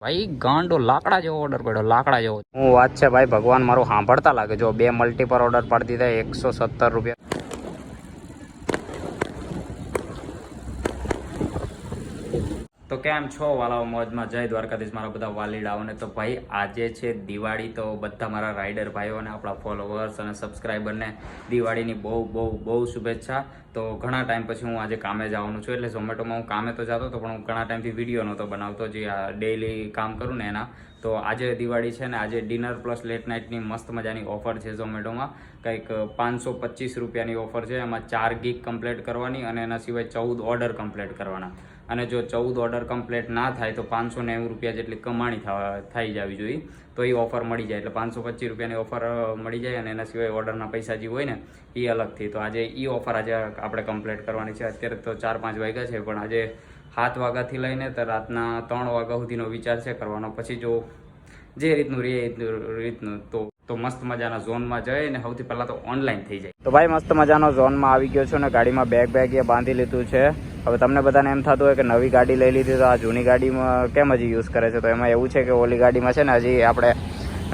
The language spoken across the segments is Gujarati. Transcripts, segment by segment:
ભાઈ, ગાંડો લાકડા જેવો ઓર્ડર પડ્યો, લાકડા જેવો. હું વાત છે ભાઈ, ભગવાન મારું સાંભળતા લાગે. જો બે મલ્ટી પર ઓર્ડર પાડી દીધા, એકસો સત્તર રૂપિયા. તો કેમ છો વાલાઓ મોજમાં? જય દ્વારકાધીશ મારા બધા વાલીડાઓને. તો ભાઈ, આજે છે દિવાળી, તો બધા મારા રાઇડર ભાઈઓને, આપણા ફોલોવર્સ અને સબસ્ક્રાઈબરને દિવાળીની બહુ બહુ બહુ શુભેચ્છા. તો ઘણા ટાઈમ પછી હું આજે કામે જવાનું છું, એટલે ઝોમેટોમાં હું કામે તો જતો હતો, પણ હું ઘણા ટાઈમથી વીડિયો નહોતો બનાવતો, જે ડેઈલી કામ કરું ને એના. તો આજે દિવાળી છે ને, આજે ડિનર પ્લસ લેટ નાઇટની મસ્ત મજાની ઓફર છે ઝોમેટોમાં. કંઈક પાંચસો પચીસ રૂપિયાની ઓફર છે, એમાં ચાર ગીક કમ્પ્લીટ કરવાની અને એના સિવાય ચૌદ ઓર્ડર કમ્પ્લીટ કરવાના. અને જો ચૌદ ઓર્ડર કમ્પ્લીટ ના થાય તો પાંચસો નેવું રૂપિયા જેટલી કમાણી થઈ જવી જોઈએ. તો એ ઓફર મળી જાય. એટલે પાંચસો પચીસ રૂપિયાની ઓફર મળી જાય અને એના સિવાય ઓર્ડરના પૈસા જે હોય ને, એ અલગથી તો આજે એ ઓફર આજે આપણે કમ્પ્લીટ કરવાની છે. અત્યારે તો ચાર પાંચ વાગ્યા છે, પણ આજે સાત વાગ્યાથી લઈને તો રાતના ત્રણ વાગ્યા સુધીનો વિચાર છે કરવાનો. પછી જો જે રીતનું રે, રીતનું તો તો મસ્ત મજાના ઝોનમાં જાય ને સૌથી પહેલાં તો ઓનલાઈન થઈ જાય. તો ભાઈ મસ્ત મજાનો ઝોનમાં આવી ગયો છું ને ગાડીમાં બેગ બેગ એ બાંધી લીધું છે. હવે તમને બધાને એમ થતું હોય કે નવી ગાડી લઈ લીધી તો આ જૂની ગાડીમાં કેમ હજી યુઝ કરે છે? તો એમાં એવું છે કે ઓલી ગાડીમાં છે ને હજી આપણે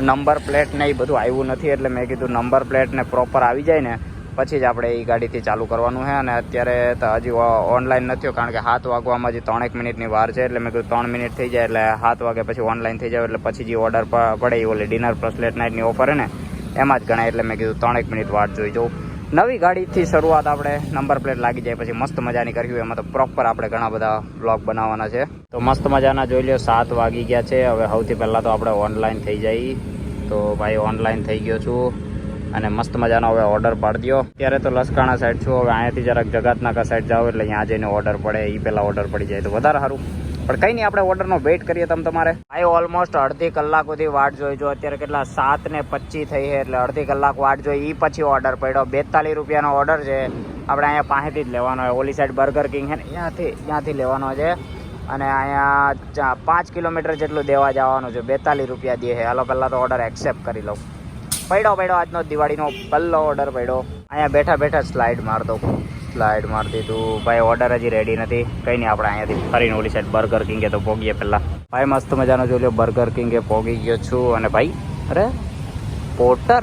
નંબર પ્લેટ ને એ બધું આવ્યું નથી એટલે મેં કીધું નંબર પ્લેટ ને પ્રોપર આવી જાય ને પછી જ આપણે એ ગાડીથી ચાલુ કરવાનું છે અને અત્યારે તો હજી ઓનલાઈન નથી કારણ કે હાથ વાગવામાં હજી ત્રણેક મિનિટની વાર છે એટલે મેં કીધું ત્રણ મિનિટ થઈ જાય એટલે હાથ વાગે પછી ઓનલાઈન થઈ જાય એટલે પછી જે ઓર્ડર પડે એ ઓલી ડિનર પ્લસ લેટ નાઇટની ઓફર હે ને એમાં જ ગણાય એટલે મેં કીધું ત્રણેક મિનિટ વાટ જોઈ જવું નવી ગાડીથી શરૂઆત આપણે નંબર પ્લેટ લાગી જાય પછી મસ્ત મજાની કર્યું એમાં તો પ્રોપર આપણે ઘણા બધા બ્લોગ બનાવવાના છે. તો મસ્ત મજાના જોઈ લો સાત વાગી ગયા છે. હવે સૌથી પહેલાં તો આપણે ઓનલાઈન થઈ જઈ તો ભાઈ ઓનલાઈન થઈ ગયો છું અને મસ્ત મજાનો હવે ઓર્ડર પાડી દો ત્યારે તો લસકાણા સાઈડ છું. હવે અહીંયાથી જરાક જગતનાકા સાઈડ જાઓ એટલે ત્યાં જઈને ઓર્ડર પડે. એ પહેલાં ઓર્ડર પડી જાય તો વધારે સારું. પણ કંઈ નહીં, આપણે ઓર્ડરનો વેઇટ કરીએ તમે તમારે. ભાઈ ઓલમોસ્ટ અડધી કલાક સુધી વાટ જોઈ જો અત્યારે કેટલા? સાત ને પચીસ થઈ છે એટલે અડધી કલાક વાટ જોઈ એ પછી ઓર્ડર પડ્યો. બેતાલીસ રૂપિયાનો ઓર્ડર છે. આપણે અહીંયા પાસેથી જ લેવાનો હોય ઓલી સાઈડ બર્ગર કિંગ છે ને ત્યાંથી ત્યાંથી લેવાનો છે. અને અહીંયા પાંચ કિલોમીટર જેટલું દેવા જવાનું છે. બેતાલીસ રૂપિયા દે છે. હાલો, પહેલાં તો ઓર્ડર એક્સેપ્ટ કરી લઉં. પડ્યો પડ્યો. આજનો દિવાળીનો પહેલો ઓર્ડર પડ્યો. અહીંયા બેઠા બેઠા સ્લાઇડ માર દઉં. સ્લાઇડ મારી દીધું ભાઈ ઓર્ડર હજી રેડી નથી. કંઈ નહીં, આપણે અહીંયાથી ફરીને ઓલી સાઈડ બર્ગર કિંગે તો પોગીએ પહેલાં. ભાઈ, મસ્ત મજાનો જોઈ લો બર્ગર કિંગે પોગી ગયો છું. અને ભાઈ, અરે પોર્ટર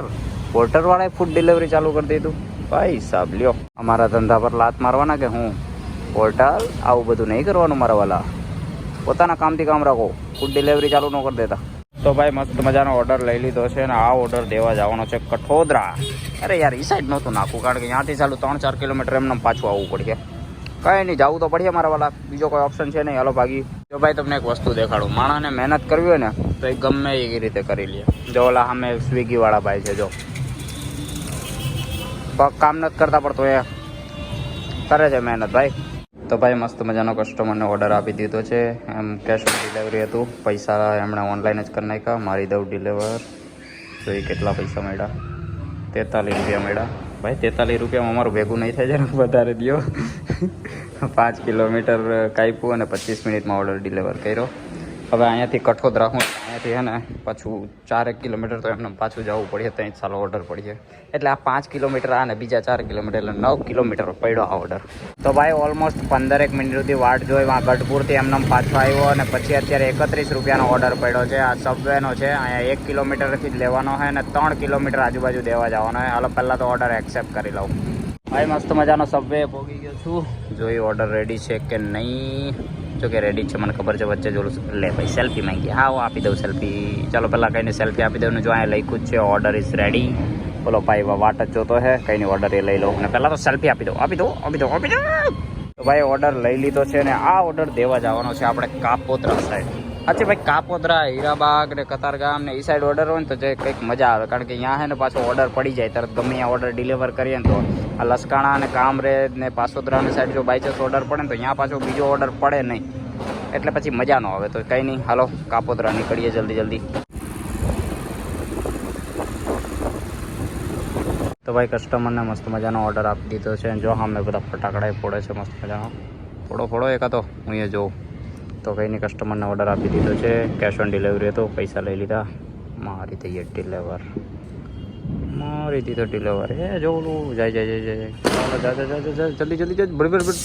પોર્ટરવાળાએ ફૂડ ડિલિવરી ચાલુ કરી દીધું. ભાઈ સાહેબ લ્યો. અમારા ધંધા પર લાત મારવાના કે હું? પોર્ટર આવું બધું નહીં કરવાનું મારા વાલા. પોતાના કામથી કામ રાખો. ફૂડ ડિલિવરી ચાલુ ન કરી દેતા. તો ભાઈ મસ્ત મજાનો ઓર્ડર લઈ લીધો છે અને આ ઓર્ડર દેવા જવાનો છે કઠોદરા. અરે યાર એ સાઈડ નહોતું નાખવું, કારણ કે ત્યાંથી ચાલુ ત્રણ ચાર કિલોમીટર એમને પાછું આવવું પડશે. કંઈ નહીં, જવું તો પડશે મારા વાલા. બીજો કોઈ ઓપ્શન છે નહીં. હલો ભાગી. જો ભાઈ, તમને એક વસ્તુ દેખાડું. માણસને મહેનત કરવી હોય ને, તો એ ગમે એ રીતે કરી લે. જો ઓલા સામે સ્વિગીવાળા ભાઈ છે, જો. કામ નથી કરતા પણ એ કરે છે મહેનત, ભાઈ. તો ભાઈ મસ્ત મજાનો કસ્ટમરને ઓર્ડર આપી દીધો છે. એમ કેશ ઓન ડિલિવરી હતું. પૈસા એમણે ઓનલાઈન જ કરી નાખ્યા. મારી દઉં ડિલિવર જોઈ કેટલા પૈસા મળ્યા. તેતાલીસ રૂપિયા મળ્યા. ભાઈ, તેતાલીસ રૂપિયામાં અમારું ભેગું નહીં થાય જરાક વધારે દો પાંચ કિલોમીટર કાપ્યું અને પચીસ મિનિટમાં ઓર્ડર ડિલિવર કર્યો. હવે અહીંયાથી કઠોદ હું હે ને પાછું ચારેક કિલોમીટર તો એમને પાછું જવું પડે ત્યાં સારો ઓર્ડર પડીએ એટલે આ પાંચ કિલોમીટર આ ને બીજા ચાર કિલોમીટર, એટલે નવ કિલોમીટર પડ્યો આ ઓર્ડર તો ભાઈ ઓલમોસ્ટ પંદરેક મિનિટ સુધી વાટ જોઈ વાં ગઢપુરથી એમને પાછો આવ્યો અને પછી અત્યારે એકત્રીસ રૂપિયાનો ઓર્ડર પડ્યો છે. આ સબવેનો છે, અહીંયા એક કિલોમીટરથી જ લેવાનો હોય અને ત્રણ કિલોમીટર આજુબાજુ દેવા જવાનો હોય હાલો, પહેલાં તો ઓર્ડર એક્સેપ્ટ કરી લઉં. ભાઈ, મસ્ત મજાનો સબવે પહોંચી ગયો છું. જોઈ ઓર્ડર રેડી છે કે નહીં? જો કે રેડી છે, મને ખબર છે, વચ્ચે જોલું લે ભાઈ સેલ્ફી માંગી. હા, હું આપી દઉં સેલ્ફી ચાલો, પહેલાં કહીને સેલ્ફી આપી દઉં ને જો અહીંયા લખ્યું જ છે ઓર્ડર ઇઝ રેડી બોલો ભાઈ વાટ જ જોતો હે, કંઈ નહીં ઓર્ડર એ લઈ લો અને પહેલાં તો સેલ્ફી આપી દો આપી દો આપી દો આપી દો ભાઈ ઓર્ડર લઈ લીધો છે ને આ ઓર્ડર દેવા જવાનો છે, આપણે કાપોત્રા સાઈડ અચ્છા, ભાઈ, કાપોદરા, હીરાબાગ ને કતારગામ ને એ સાઈડ ઓર્ડર હોય ને તો જે કંઈક મજા આવે. કારણ કે અહીંયા હે ને પાછો ઓર્ડર પડી જાય. તરત ગમે ત્યાં ઓર્ડર ડિલિવર કરીએ ને તો આ લસકાણા ને કામરેજ ને પાસોદરાની સાઈડ જો બાય ઓર્ડર પડે ને તો અહીંયા પાછો બીજો ઓર્ડર પડે નહીં. એટલે પછી મજા ન આવે. તો કંઈ નહીં. હાલો, કાપોદરા નીકળીએ જલ્દી જલ્દી. તો ભાઈ કસ્ટમરને મસ્ત મજાનો ઓર્ડર આપી દીધો છે. જો હા, મેં બધા ફટાકડા ફોડે છે મસ્ત મજાનો. ફોડો ફોડો એક હતો હું એ જોઉં. તો કંઈ નહીં કસ્ટમરને ઓર્ડર આપી દીધો છે. કેશ ઓન ડિલિવરી હતો, પૈસા લઈ લીધા. મારી થઈ ડિલિવર મારી દીધો ડિલિવર એ જોવું જાય જાય જાય જાય જાય. ચાલો, જા જા જા જા જા, જલ્દી જલ્દી જલ્દી બરાબર બરાબર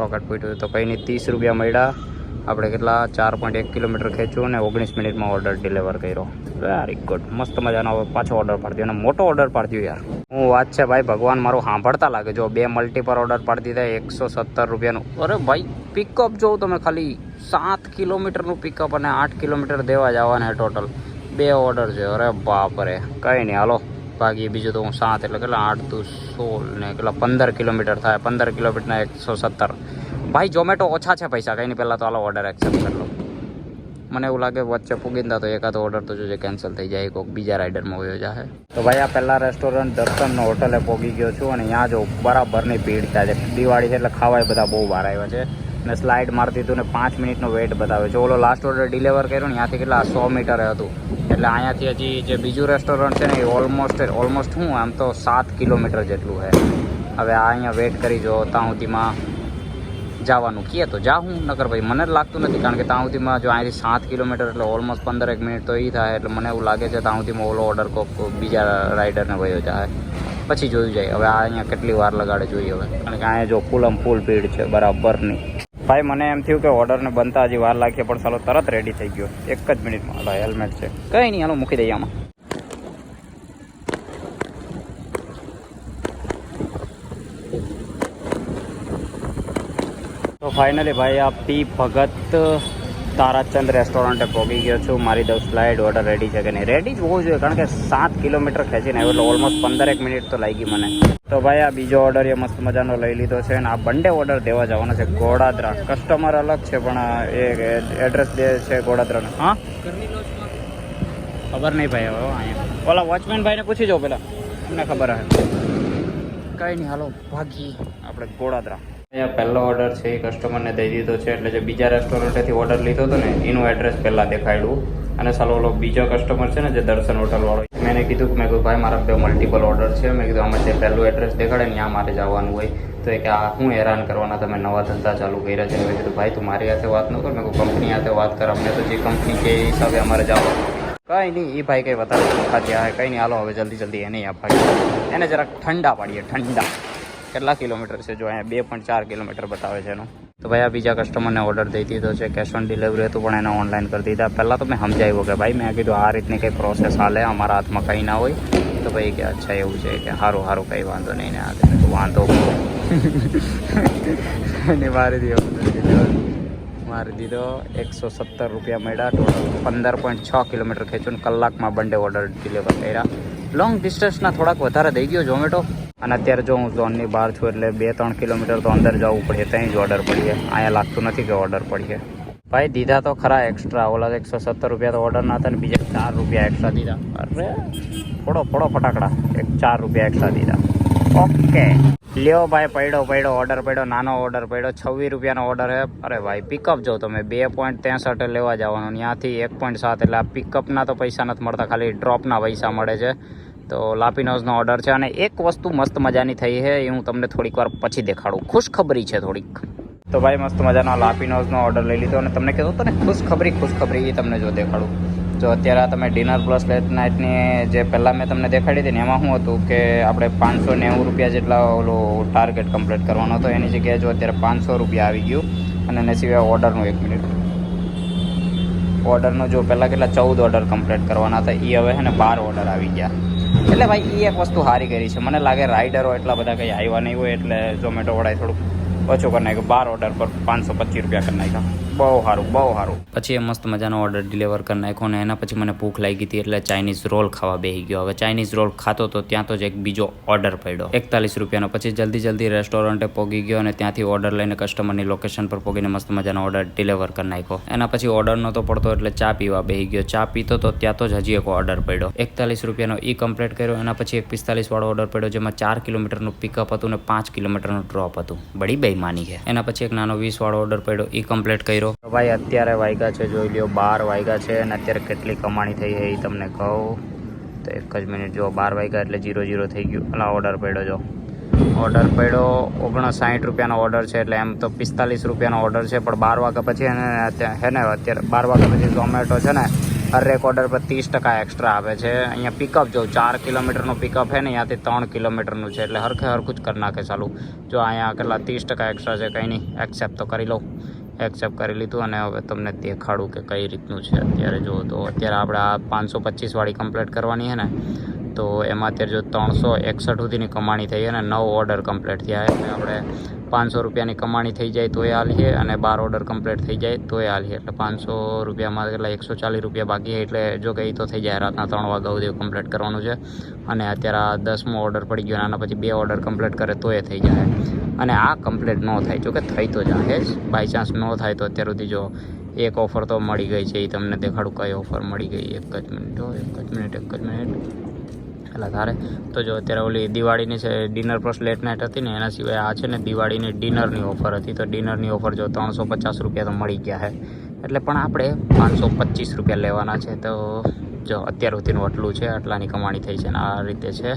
રોકેટ પૂટ્યું તો કંઈ નહીં, ત્રીસ રૂપિયા મળ્યા. આપણે કેટલા, ચાર પોઈન્ટ એક કિલોમીટર ખેંચ્યું અને ઓગણીસ મિનિટમાં ઓર્ડર ડિલિવર કર્યો. વેરી ગુડ મસ્ત મજાનો પાછો ઓર્ડર પાડી દીધો અને મોટો ઓર્ડર પાડી દીધો યાર. હું વાત છે ભાઈ, ભગવાન મારું સાંભળતા લાગે. જો બે મલ્ટી પર ઓર્ડર પાડી દીધા, એકસો સત્તર રૂપિયાનું. અરે ભાઈ પિકઅપ જોઉં તમે ખાલી. સાત કિલોમીટરનું પિકઅપ અને આઠ કિલોમીટર દેવા જવાના ટોટલ બે ઓર્ડર છે. અરે બાપ રે કંઈ નહીં, હાલો. બાકી બીજું તો હું સાત, એટલે કેટલા? આઠ દુ સોળ ને કેટલા? પંદર કિલોમીટર થાય. પંદર કિલોમીટરના એકસો સત્તર. ભાઈ, ઝોમેટો ઓછા છે પૈસા. કંઈ નહીં, પહેલાં તો હાલો ઓર્ડર એક્સેપ્ટ કરી લો. મને એવું લાગે વચ્ચે પૂગીને તો એકાદો ઓર્ડર તો જોઈએ કેન્સલ થઈ જાય કોઈક બીજા રાઇડરમાં વયો જાય તો ભાઈ, આ પહેલાં રેસ્ટોરન્ટ દર્શનનો હોટલે પોગી ગયો છું અને ત્યાં જો બરાબરની ભીડ થાય છે. દિવાળી છે એટલે ખાવાય બધા બહુ બહાર આવ્યા છે. ને સ્લાઇડ મારી દીધું ને પાંચ મિનિટનો વેઇટ બતાવે છે. ઓલો લાસ્ટ ઓર્ડર ડિલિવર કર્યો ને ત્યાંથી કેટલા? સો મીટરે હતું. એટલે અહીંયાથી હજી જે બીજું રેસ્ટોરન્ટ છે ને, એ ઓલમોસ્ટ ઓલમોસ્ટ હું આમ તો સાત કિલોમીટર જેટલું છે હવે આ અહીંયા વેઇટ કરી જો, ત્યાં સુધીમાં જવાનું. કીએ તો જા હું, નકર ભાઈ મને લાગતું નથી, કારણ કે ત્યાં સુધીમાં જો અહીંથી સાત કિલોમીટર એટલે ઓલમોસ્ટ પંદર એક મિનિટ તો એ થાય, એટલે મને એવું લાગે છે ત્યાં સુધીમાં ઓલો ઓર્ડર કોક બીજા રાઇડરને વયો જાય. પછી જોયું જાય. હવે આ અહીંયા કેટલી વાર લગાડે જોઈએ હવે. કારણ કે અહીંયા જો ફૂલમ ફૂલ ભીડ છે, બરાબરની. ભાઈ, મને એમ થયું કે ઓર્ડરને બનતા હજી વાર લાગીએ પણ સાલો તરત રેડી થઈ ગયો. એક જ મિનિટમાં. હાલો હેલ્મેટ છે. કંઈ નહીં, હાલો, મૂકી દઈએ આમાં. ફાઇનલી ભાઈ આ પી ભગત, તારાચંદ રેસ્ટોરન્ટે પહોંચી ગયો છું. મારી દસ સ્લાઇડ ઓર્ડર રેડી છે કે નહીં? રેડી જ હોવું જોઈએ, કારણ કે સાત કિલોમીટર ખેંચીને આવ્યો એટલે ઓલમોસ્ટ પંદર એક મિનિટ તો લાગી મને. તો ભાઈ આ બીજો ઓર્ડર એ મસ્ત મજાનો લઈ લીધો છે અને આ બંને ઓર્ડર દેવા જવાનો છે ગોડાદરા. કસ્ટમર અલગ છે, પણ એ એડ્રેસ દે છે ગોડાદરાનો. હા? ખબર નહીં ભાઈ હવે અહીંયા. ઓલા વોચમેન ભાઈને પૂછી જાઓ પેલા. તમને ખબર હે. કંઈ નહીં, હાલો ભાગી આપણે ગોડાદરા. અહીંયા પહેલો ઓર્ડર છે, એ કસ્ટમરને દઈ દીધો છે, એટલે જે બીજા રેસ્ટોરન્ટેથી ઓર્ડર લીધો હતો ને, એનું એડ્રેસ પહેલાં દેખાડ્યું. અને સાલો ઓલો બીજો કસ્ટમર છે ને, જે દર્શન હોટલવાળો મેં એને કીધું કે મેં કીધું, ભાઈ, મારા બે મલ્ટિપલ ઓર્ડર છે. મેં કીધું, આમાં જે પહેલું એડ્રેસ દેખાડે ને, ત્યાં મારે જવાનું હોય. તો એ કે, આ, હું હેરાન કરવાના, તમે નવા ધંધા ચાલુ કર્યા છે. મેં કીધું, ભાઈ, તું મારી હાથે વાત ન કર, મેં કીધું કંપની હાથે વાત કર, અમને તો જે કંપની કે એ હિસાબે અમારે જવાનું કંઈ નહીં એ ભાઈ કંઈ વધારે ચોખ્ખા થયા કંઈ નહીં, હાલો, હવે જલ્દી જલ્દી એને આપવા એને જરાક ઠંડા પાડીએ, ઠંડા. કેટલા કિલોમીટર છે જો અહીંયા બે પોઈન્ટ ચાર કિલોમીટર બતાવે છે એનું? તો ભાઈ આ બીજા કસ્ટમરને ઓર્ડર દઈ દીધો છે કેશ ઓન ડિલિવરી હતું, પણ એને ઓનલાઈન કરી દીધા. પહેલાં તો મેં સમજાવ્યું કે ભાઈ, મેં કીધું આ રીતની કંઈ પ્રોસેસ હાલે, અમારા હાથમાં કંઈ ના હોય. તો ભાઈ કે અચ્છા, એવું છે કે સારું સારું કંઈ વાંધો નહીં ને આ તો વાંધો અને મારી દીધો મારી દીધો એકસો સત્તર રૂપિયા મળ્યા. ટોટલ પંદર પોઈન્ટ છ કિલોમીટર ખેંચ્યું કલાકમાં બંને ઓર્ડર ડિલિવર કર્યા. લોંગ ડિસ્ટન્સના થોડાક વધારે દઈ ગયો ઝોમેટો. અને અત્યારે જો હું ઝોનની બહાર છું એટલે બે, ત્રણ કિલોમીટર તો અંદર જવું પડે ત્યાં જ ઓર્ડર પડીએ. અહીંયા લાગતું નથી કે ઓર્ડર પડીએ. ભાઈ, દીધા તો ખરા એક્સ્ટ્રા ઓલા એકસો સત્તર રૂપિયા તો ઓર્ડર ના હતા ને બીજા ચાર રૂપિયા એક્સ્ટ્રા દીધા. અરે, ફોડો ફોડો ફટાકડા. એક ચાર રૂપિયા એક્સ્ટ્રા દીધા. ઓકે. લ્યો ભાઈ, પડ્યો પડ્યો ઓર્ડર પડ્યો, નાનો ઓર્ડર પડ્યો. છવ્વીસ રૂપિયાનો ઓર્ડર હે અરે ભાઈ પિકઅપ જો તમે બે પોઈન્ટ ત્રેસઠ લેવા જવાનું, ત્યાંથી એક પોઈન્ટ સાત, એટલે આ પિકઅપના તો પૈસા નથી મળતા. ખાલી ડ્રોપના પૈસા મળે છે. તો લાપિનોઝનો ઓર્ડર છે અને એક વસ્તુ મસ્ત મજાની થઈ છે, એ હું તમને થોડીક વાર પછી દેખાડું. ખુશખબરી છે થોડીક. તો ભાઈ, મસ્ત મજાનો લાપિનોઝનો ઓર્ડર લઈ લીધો અને તમને કીધું હતું ને, ખુશખબરી ખુશખબરી, એ તમને જો દેખાડું. જો અત્યારે તમે ડિનર પ્લસ લેટ નાઇટની જે પહેલાં મેં તમને દેખાડી હતી ને, એમાં શું હતું કે આપણે પાંચસો નેવું રૂપિયા જેટલા ઓલો ટાર્ગેટ કમ્પ્લીટ કરવાનો હતો, એની જગ્યાએ જો અત્યારે પાંચસો રૂપિયા આવી ગયું અને એના સિવાય ઓર્ડરનું એક મિનિટ ઓર્ડરનો જો પહેલાં કેટલા ચૌદ ઓર્ડર કમ્પ્લીટ કરવાના હતા એ હવે છે ને બાર ઓર્ડર આવી ગયા. એટલે ભાઈ એ એક વસ્તુ સારી કરી છે. મને લાગે રાઇડરો એટલા બધા કંઈ આવ્યા નહીં હોય, એટલે ઝોમેટો વડાય થોડુંક ઓછું કરી નાખ્યું, બાર ઓર્ડર પર પાંચસો પચીસ રૂપિયા કરી નાખ્યા. બહુ સારું બહુ સારું. પછી એ મસ્ત મજાનો ઓર્ડર ડિલિવર કરી નાખ્યો ને એના પછી મને ભૂખ લાગી હતી એટલે ચાઇનીઝ રોલ ખાવા બેસી ગયો. હવે ચાઇનીઝ રોલ ખાતો તો ત્યાં તો જ એક બીજો ઓર્ડર પડ્યો. એકતાલીસ રૂપિયાનો. પછી જલ્દી જલ્દી રેસ્ટોરન્ટે પહોંચી ગયો અને ત્યાંથી ઓર્ડર લઈને કસ્ટમરની લોકેશન પર પહોંચીને મસ્ત મજાનો ઓર્ડર ડિલિવર કરી નાખ્યો. એના પછી ઓર્ડર નહોતો પડતો એટલે ચા પીવા બેસી ગયો. ચા પીતો તો ત્યાં તો જ હજી એક ઓર્ડર પડ્યો. એકતાલીસ રૂપિયાનો ઈ કમ્પ્લીટ કર્યો. એના પછી એક પિસ્તાલીસ વાળો ઓર્ડર પડ્યો જેમાં ચાર કિલોમીટરનું પિકઅપ હતું ને પાંચ કિલોમીટરનું ડ્રોપ હતું. બડી માની છે? એના પછી એક નાનો વીસ વાળો ઓર્ડર પડ્યો એ કમ્પ્લીટ કર્યો. ભાઈ, અત્યારે વાગ્યા છે, જોઈ લ્યો, બાર વાગ્યા છે અને અત્યારે કેટલી કમાણી થઈ છે એ તમને કહું. તો એક જ મિનિટ જો, બાર વાગ્યા એટલે જીરો જીરો થઈ ગયું. અલા ઓર્ડર પડ્યો, જો. ઓર્ડર પડ્યો, ઓગણસાઠ રૂપિયાનો ઓર્ડર છે, એટલે એમ તો પિસ્તાલીસ રૂપિયાનો ઓર્ડર છે, પણ બાર વાગ્યા પછી હે ને, અત્યારે બાર વાગ્યા પછી ઝોમેટો છે ને હરેક ઓર્ડર પર ત્રીસ ટકા એક્સ્ટ્રા આવે છે. અહીંયા પિકઅપ જો ચાર કિલોમીટરનું પિકઅપ છે ને ત્યાંથી ત્રણ કિલોમીટરનું છે, એટલે હરખે હરખું જ કરી નાખે ચાલુ. જો અહીંયા કેટલા ત્રીસ ટકા એક્સ્ટ્રા છે, કંઈ નહીં એક્સેપ્ટ તો કરી લઉં એક્સેપ્ટ કરી લીધું અને હવે તમને દેખાડું કે કઈ રીતનું છે. અત્યારે જો તો અત્યારે આપણે આ પાંચસો પચીસવાળી કમ્પ્લીટ કરવાની છે ને તો એમાં અત્યારે જો ત્રણસો એકસઠ સુધીની કમાણી થઈ અને નવ ઓર્ડર કમ્પ્લીટ થયા એટલે આપણે પાંચસો રૂપિયાની કમાણી થઈ જાય તોય હાલીએ અને બાર ઓર્ડર કમ્પ્લીટ થઈ જાય તોય હાલીએ એટલે પાંચસો રૂપિયામાં એટલે એકસો ચાલીસ રૂપિયા બાકી એટલે જો કે એ તો થઈ જાય રાતના ત્રણ વાગ્યા સુધી કમ્પ્લીટ કરવાનું છે. અને અત્યારે આ દસમો ઓર્ડર પડી ગયો આના પછી બે ઓર્ડર કમ્પ્લીટ કરે તો એ થઈ જાય. અને આ કમ્પ્લીટ ન થાય, જો કે થઈ તો જાય જ. બાય ચાન્સ ન થાય તો અત્યાર સુધી જો એક ઓફર તો મળી ગઈ છે. એ તમને દેખાડું કઈ ઓફર મળી ગઈ? એક જ મિનિટ એક જ મિનિટ, એક જ મિનિટ. એટલે તારે તો જો અત્યારે ઓલી દિવાળીની છે ડિનર પ્લસ લેટ નાઇટ હતી ને, એના સિવાય આ છે ને દિવાળીની ડિનરની ઓફર હતી. તો ડિનરની ઓફર જો ત્રણસો પચાસ રૂપિયા તો મળી ગયા છે એટલે પણ આપણે પાંચસો પચીસ રૂપિયા લેવાના છે. તો જો અત્યાર સુધીનું આટલું છે, આટલાની કમાણી થઈ છે ને આ રીતે છે.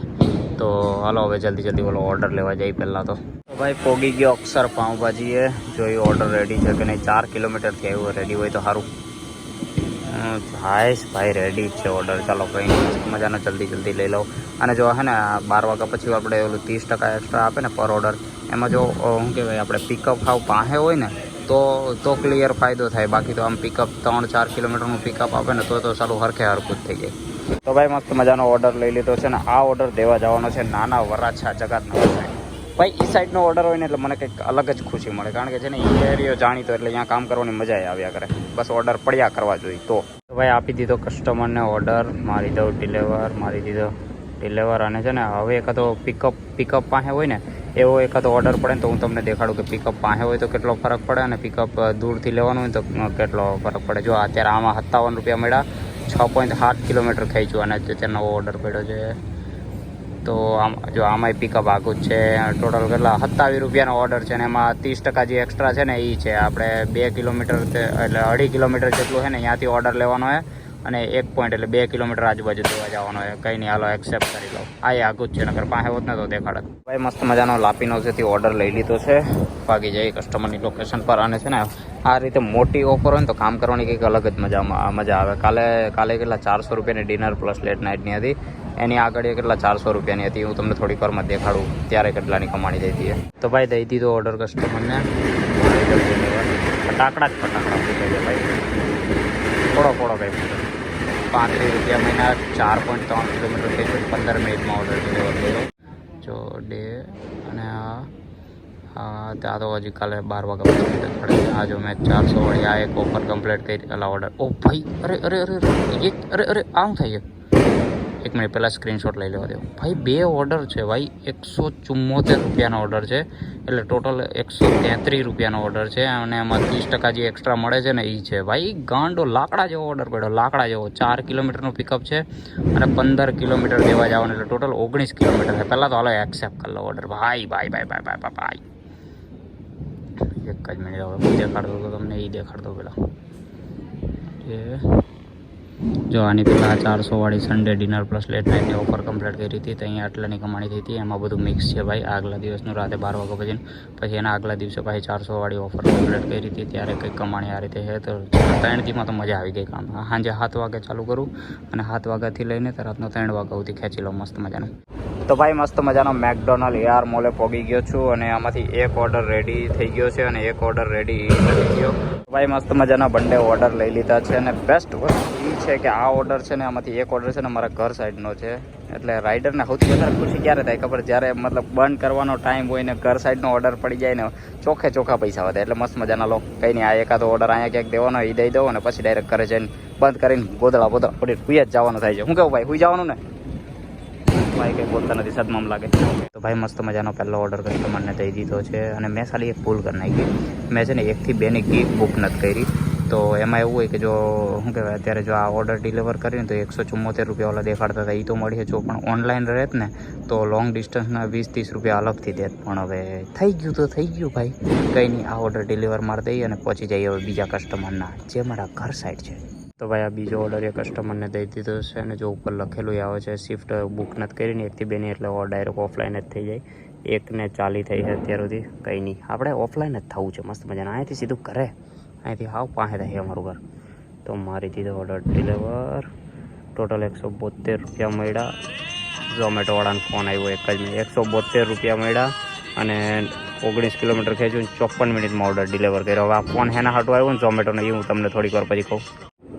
તો હાલો હવે જલ્દી જલ્દી ઓલો ઓર્ડર લેવા જઈએ પહેલાં તો. ભાઈ પોગી ગયો અક્ષર પાઉંભાજીએ. એ ઓર્ડર રેડી છે કે નહીં, ચાર કિલોમીટરથી આવ્યું રેડી હોય તો સારું. હાઈશ ભાઈ રેડી છે ઓર્ડર ચાલો કંઈ મજાનો જલ્દી જલ્દી લઈ લઉં. અને જો હે ને બાર વાગ્યા પછી આપણે ઓલું ત્રીસ ટકા એક્સ્ટ્રા આપે ને પર ઓર્ડર એમાં જો શું કહેવાય, આપણે પિકઅપ હાવ પાસે હોય ને, તો તો ક્લિયર ફાયદો થાય. બાકી તો આમ પિકઅપ ત્રણ ચાર કિલોમીટરનું પિકઅપ આપે ને, તો તો સારું હરખે હરખું જ થઈ જાય. તો ભાઈ મસ્ત મજાનો ઓર્ડર લઈ લીધો છે ને, આ ઓર્ડર દેવા જવાનો છે નાના વરાછા જગતના ભાઈ એ સાઈડનો ઓર્ડર હોય ને એટલે મને કંઈક અલગ જ ખુશી મળે. કારણ કે છે ને એરિયો જાણીતો એટલે અહીંયા કામ કરવાની મજા આવ્યા કરે. બસ ઓર્ડર પડ્યા કરવા જોઈએ, તો. ભાઈ, આપી દીધો કસ્ટમરને ઓર્ડર મારી દઉં ડિલેવર મારી દીધો ડિલેવર અને છે ને, હવે એકાદો પિકઅપ પિકઅપ પાસે હોય ને, એવો એકાદો ઓર્ડર પડે ને તો હું તમને દેખાડું કે પિકઅપ પાસે હોય તો કેટલો ફરક પડે અને પિકઅપ દૂરથી લેવાનું હોય તો કેટલો ફરક પડે. જો, અત્યારે આમાં સત્તાવન રૂપિયા મળ્યા, છ પોઈન્ટ સાત કિલોમીટર ખેંચ્યું અને અત્યારે નવો ઓર્ડર પડ્યો છે. તો આમ જો આમાંય પિકઅપ આખું જ છે. ટોટલ કેટલા? સત્તાવીસ રૂપિયાનો ઓર્ડર છે ને એમાં ત્રીસ ટકા જે એક્સ્ટ્રા છે ને એ છે. આપણે બે કિલોમીટર એટલે અઢી કિલોમીટર જેટલું છે ને ત્યાંથી ઓર્ડર લેવાનો છે અને એક પોઈન્ટ એટલે બે કિલોમીટર આજુબાજુ જોવા જવાનો છે. કંઈ નહીં, હાલો એક્સેપ્ટ કરી લો આ એ આખું જ છે નગર પાસે હોત ને તો દેખાડત. ભાઈ મસ્ત મજાનો લાપીનો છે ઓર્ડર લઈ લીધો છે. ભાગી જાય કસ્ટમરની લોકેશન પર અને છે ને આ રીતે મોટી ઓફર હોય ને તો કામ કરવાની કંઈક અલગ જ મજા મજા આવે. કાલે કાલે કેટલા? ચારસો રૂપિયાની ડિનર પ્લસ લેટ નાઇટની હતી. એની આગળ કેટલા ચારસો રૂપિયાની હતી, હું તમને થોડીક વારમાં દેખાડું ત્યારે કેટલાની કમાણી થઈ હતી તો ભાઈ દઈ દીધો ઓર્ડર કસ્ટમરને ફટાકડા જ ફટાકડા ફૂટે છે ભાઈ. થોડો થોડો ભાઈ. પાંત્રીસ રૂપિયા મહિના, ચાર પોઈન્ટ ત્રણ કિલોમીટર થઈ ગયું. પંદર મિનિટમાં ઓર્ડર ડિલિવર કર્યો જો ડે અને ત્યાં તો હજી કાલે બાર વાગ્યા પછી પડે આ જો મેં ચારસો વાળી આ એક ઓફર કમ્પ્લીટ કરી, અલા ઓર્ડર ઓ ભાઈ, અરે અરે અરે અરે, એક, અરે અરે આમ થઈ ગયું? એક મિનિટ પહેલાં સ્ક્રીનશોટ લઈ લેવા દો ભાઈ, બે ઓર્ડર છે ભાઈ. એકસો ચુમ્મોતેર રૂપિયાનો ઓર્ડર છે. એટલે ટોટલ એકસો તેત્રીસ રૂપિયાનો ઓર્ડર છે અને એમાં ત્રીસ ટકા જે એક્સ્ટ્રા મળે છે ને એ છે. ભાઈ, ગાંડો લાકડા જેવો ઓર્ડર પડ્યો. લાકડા જેવો. ચાર કિલોમીટરનો પિકઅપ છે અને પંદર કિલોમીટર દેવા જવાનું. એટલે ટોટલ ઓગણીસ કિલોમીટર છે પહેલાં તો હાલો એક્સેપ્ટ કરી લો ઓર્ડર ભાઈ ભાઈ ભાઈ ભાઈ ભાઈ ભાઈ. એક જ મિનિટ હવે દેખાડતો હતો તમને એ દેખાડતો એ જો આની પહેલાં ચારસો વાળી સન્ડે ડિનર પ્લસ લેટ નાઇટની ઓફર કમ્પ્લીટ કરી હતી, તો અહીંયા આટલાની કમાણી થઈ હતી. એમાં બધું મિક્સ છે ભાઈ. આગલા દિવસનું રાતે બાર વાગ્યા પછી પછી એના આગલા દિવસે ભાઈ ચારસો વાળી ઓફર કમ્પ્લીટ કરી હતી. ત્યારે કંઈક કમાણી આ રીતે છે તો ત્રણ દીમાં તો મજા આવી ગઈ કામ. સાંજે સાત વાગે ચાલુ કરું અને સાત વાગ્યાથી લઈને તો રાતનો ત્રણ વાગ્યા સુધી ખેંચી લો મસ્ત મજાનું. તો ભાઈ, મસ્ત મજાનો મેકડોનલ એઆર મોલે પોગી ગયો છું અને આમાંથી એક ઓર્ડર રેડી થઈ ગયો છે અને એક ઓર્ડર રેડી થઈ ગયો ભાઈ, મસ્ત મજાના બંને ઓર્ડર લઈ લીધા છે અને બેસ્ટ વસ્તુ એ છે કે આ ઓર્ડર છે ને આમાંથી એક ઓર્ડર છે ને મારા ઘર સાઈડનો છે. એટલે રાઇડરને સૌથી વધારે ખુશી ક્યારે થાય ખબર? જ્યારે મતલબ બંધ કરવાનો ટાઈમ હોય ને ઘર સાઈડનો ઓર્ડર પડી જાય ને ચોખ્ખે ચોખ્ખા પૈસા વધે. એટલે મસ્ત મજાના લો, કંઈ નહીં આ એકાદો ઓર્ડર અહીંયા ક્યાંક દેવાનો એ દઈ દો અને પછી ડાયરેક્ટ ઘરે જઈને બંધ કરીને ગોદળા બોદળા પડી હુઈ જ જવાનું થાય છે. હું કહું ભાઈ, હુઈ જવાનું ને? ભાઈ કંઈ બોલતા નથી સદમામ લાગે. તો ભાઈ મસ્ત મજાનો પહેલો ઓર્ડર કસ્ટમરને દઈ દીધો છે અને મેં ખાલી એક ભૂલ કરી નાખી. મેં છે ને એકથી બેની ગીત બુક નથી કરી. તો એમાં એવું હોય કે જો, શું કહેવાય, અત્યારે જો આ ઓર્ડર ડિલિવર કરીને તો એકસો ચુમ્મોતેર રૂપિયા ઓલા દેખાડતા હતા. એ તો મળી જો, પણ ઓનલાઈન રહેત ને, તો લોંગ ડિસ્ટન્સના વીસ ત્રીસ રૂપિયા અલગથી દેત. પણ હવે થઈ ગયું તો થઈ ગયું ભાઈ. કંઈ નહીં, આ ઓર્ડર ડિલિવર મારી દઈએ અને પહોંચી જઈએ હવે બીજા કસ્ટમરના જે મારા ઘર સાઈડ છે. તો ભાઈ આ બીજો ઓર્ડર એ કસ્ટમરને દઈ દીધો છે અને જો ઉપર લખેલું આવે છે શિફ્ટ બુક નથી કરીને એકથી બેની એટલે ડાયરેક્ટ ઓફલાઈન જ થઈ જાય. એકને ચાલી થઈ છે અત્યાર સુધી, કંઈ નહીં. આપણે ઓફલાઈન જ થવું છે, મસ્ત મજાના. અહીંયાથી સીધું ઘરે. અહીંયાથી હાવ પાસે થાય અમારું ઘર. તો મારી દીધો ઓર્ડર ડિલિવર ટોટલ એકસો બોતેર રૂપિયા મળ્યા. ઝોમેટોવાળાનો ફોન આવ્યો એક જ એકસો બોતેર રૂપિયા મળ્યા અને ઓગણીસ કિલોમીટર ખેંચ્યું ચોપન મિનિટમાં ઓર્ડર ડિલિવર કર્યો. હવે આ ફોન હેના હાટું આવ્યો ને ઝોમેટોનો એ હું તમને થોડીક વાર પછી કહું.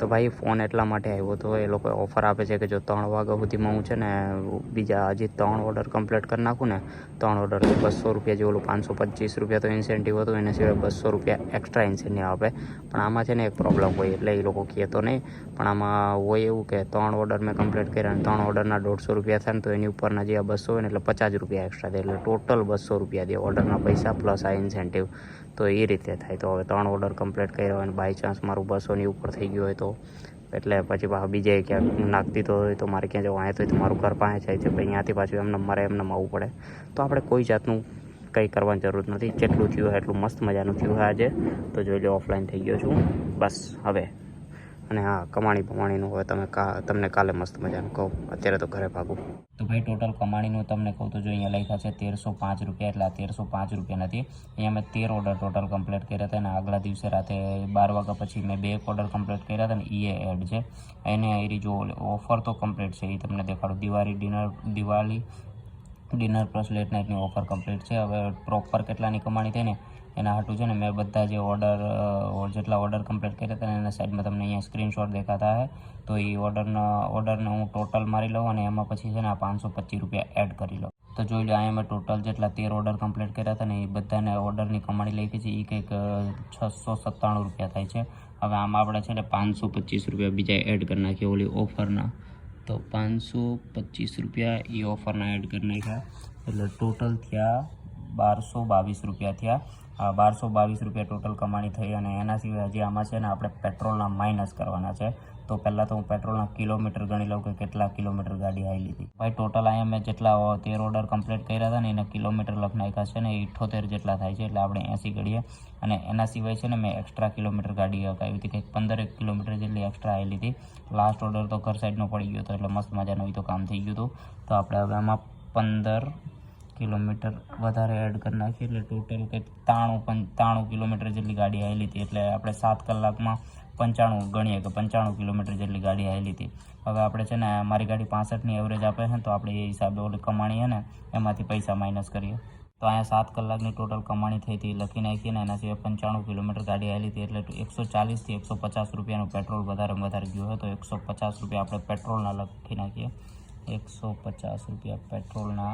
તો ભાઈ ફોન એટલા માટે આવ્યો હતો એ લોકો ઓફર આપે છે કે જો ત્રણ વાગ્યા સુધીમાં હું છે ને બીજા હજી ત્રણ ઓર્ડર કમ્પ્લીટ કરી નાખું ને, ત્રણ ઓર્ડર બસો રૂપિયા જે ઓલું પાંચસો પચીસ રૂપિયા તો ઇન્સેન્ટિવ હતું, એના સિવાય બસો રૂપિયા એક્સ્ટ્રા ઇન્સેન્ટિવ આપે. પણ આમાં છે ને એક પ્રોબ્લેમ હોય, એટલે એ લોકો કહે તો નહીં. પણ આમાં હોય એવું કે ત્રણ ઓર્ડર મેં કમ્પ્લીટ કર્યા અને ત્રણ ઓર્ડરના દોઢસો રૂપિયા થાય ને તો એની ઉપરના જે બસો હોય ને, એટલે પચાસ રૂપિયા એક્સ્ટ્રા થાય. એટલે ટોટલ બસો રૂપિયા દે ઓર્ડરના પૈસા પ્લસ આ ઇન્સેન્ટિવ તો એ રીતે થાય. તો હવે ત્રણ ઓર્ડર કમ્પ્લીટ કર્યા અને બાય ચાન્સ મારું બસોની ઉપર થઈ ગયું હોય તો. એટલે પછી પાછા બીજે ક્યાંક નાખતી તો હોય તો મારે ક્યાં જવું? અહીંયા તો મારું ઘર પાસે જાય છે. અહીંયાથી પાછું એમને મારે એમને આવવું પડે. તો આપણે કોઈ જાતનું કંઈ કરવાની જરૂર નથી. જેટલું થયું એટલું મસ્ત મજાનું થયું આજે. તો જોઈ લો ઓફલાઈન થઈ ગયો છું. બસ, હવે. અને હા, કમાણી બમાણીનું હોય, તમે તમને કાલે મસ્ત મજાનું કહું. અત્યારે તો ઘરે ભાગું. તો ભાઈ ટોટલ કમાણીનું તમને કહું તો જો અહીંયા લખ્યા છે, તેરસો પાંચ રૂપિયા, એટલે આ તેરસો પાંચ રૂપિયા નથી અહીંયા મેં તેર ઓર્ડર ટોટલ કમ્પ્લીટ કર્યા હતા અને આગલા દિવસે રાતે બાર વાગ્યા પછી મેં બે ઓર્ડર કમ્પ્લીટ કર્યા હતા ને એ એડ છે. એને એ જો ઓફર તો કમ્પ્લીટ છે એ તમને દેખાડું. Diwali dinner Diwali dinner plus late નાઇટની offer complete છે. હવે પ્રોપર કેટલાની કમાણી થઈ ને? એના હાટું છે ને મેં બધા જે ઓર્ડર જેટલા ઓર્ડર કમ્પ્લીટ કર્યા હતા એના સાઈડમાં તમને અહીંયા સ્ક્રીનશોટ દેખાતા હે. તો એ ઓર્ડરના ઓર્ડરને હું ટોટલ મારી લઉં અને એમાં પછી છે ને આ પાંચસો પચીસ રૂપિયા એડ કરી લઉં. તો જોઈ લો અહીંયા મેં ટોટલ જેટલા તેર ઓર્ડર કમ્પ્લીટ કર્યા હતા ને એ બધાને ઓર્ડરની કમાણી લખી છે. એ કંઈક છસો સત્તાણું રૂપિયા થાય છે. હવે આમાં આપણે છે ને પાંચસો પચીસ રૂપિયા બીજા એડ કરી નાખીએ ઓલી ઓફરના તો પાંચસો પચીસ રૂપિયા એ ઓફરના એડ કરી નાખ્યા. એટલે ટોટલ થયા બારસો બાવીસ રૂપિયા થયા. બારસો બાવીસ રૂપિયા ટોટલ કમાણી થઈ અને એના સિવાય હજી આમાં છે ને આપણે પેટ્રોલના માઇનસ કરવાના છે. તો પહેલાં તો હું પેટ્રોલના કિલોમીટર ગણી લઉં કે કેટલા કિલોમીટર ગાડી આવી લીધી ભાઈ, ટોટલ અહીંયા મેં જેટલા તેર ઓર્ડર કમ્પ્લીટ કર્યા હતા ને એના કિલોમીટર લખ નાખ્યા છે ને ઇઠ્ઠોતેર જેટલા થાય છે, એટલે આપણે એંસી ગણીએ. અને એના સિવાય છે ને મેં એક્સ્ટ્રા કિલોમીટર ગાડી અકાવી હતી, કંઈક પંદરેક કિલોમીટર જેટલી એક્સ્ટ્રા આવી લીધી લાસ્ટ ઓર્ડર તો ઘર સાઈડનો પડી ગયો હતો, એટલે મસ્ત મજાનું એ તો કામ થઈ ગયું હતું. તો આપણે હવે આમાં પંદર કિલોમીટર વધારે એડ કરી નાખીએ એટલે ટોટલ કંઈક ત્રાણું ત્રાણું કિલોમીટર જેટલી ગાડી આવેલી હતી. એટલે આપણે સાત કલાકમાં પંચાણું ગણીએ કે પંચાણું કિલોમીટર જેટલી ગાડી આવેલી હતી. હવે આપણે છે ને, મારી ગાડી પાસઠની એવરેજ આપે છે તો આપણે એ હિસાબે ઓલી કમાણીએ ને, એમાંથી પૈસા માઇનસ કરીએ. તો અહીંયા સાત કલાકની ટોટલ કમાણી થઈ હતી, લખી નાખીએ ને એના સિવાય પંચાણું કિલોમીટર ગાડી આવેલી હતી. એટલે એકસો ચાલીસથી એકસો પચાસ રૂપિયાનું પેટ્રોલ વધારે વધારે ગયું હોય તો એકસો પચાસ રૂપિયા આપણે પેટ્રોલના લખી નાખીએ. એકસો પચાસ રૂપિયા પેટ્રોલના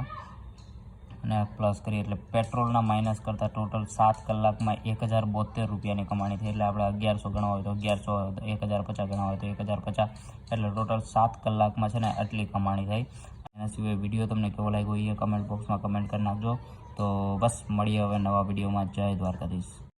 અને પ્લસ કરીએ એટલે પેટ્રોલના માઇનસ કરતાં ટોટલ સાત કલાકમાં એક હજાર બોતેર રૂપિયાની કમાણી થઈ. એટલે આપણે અગિયારસો ગણવા હોય તો અગિયારસો, એક હજાર પચાસ ગણવા હોય તો એક હજાર પચાસ. એટલે ટોટલ સાત કલાકમાં છે ને આટલી કમાણી થઈ. એના સિવાય વીડિયો તમને કેવો લાગ્યો એ કમેન્ટ બોક્સમાં કમેન્ટ કરી નાખજો. તો બસ, મળીએ હવે નવા વિડીયોમાં જય દ્વારકાધીશ.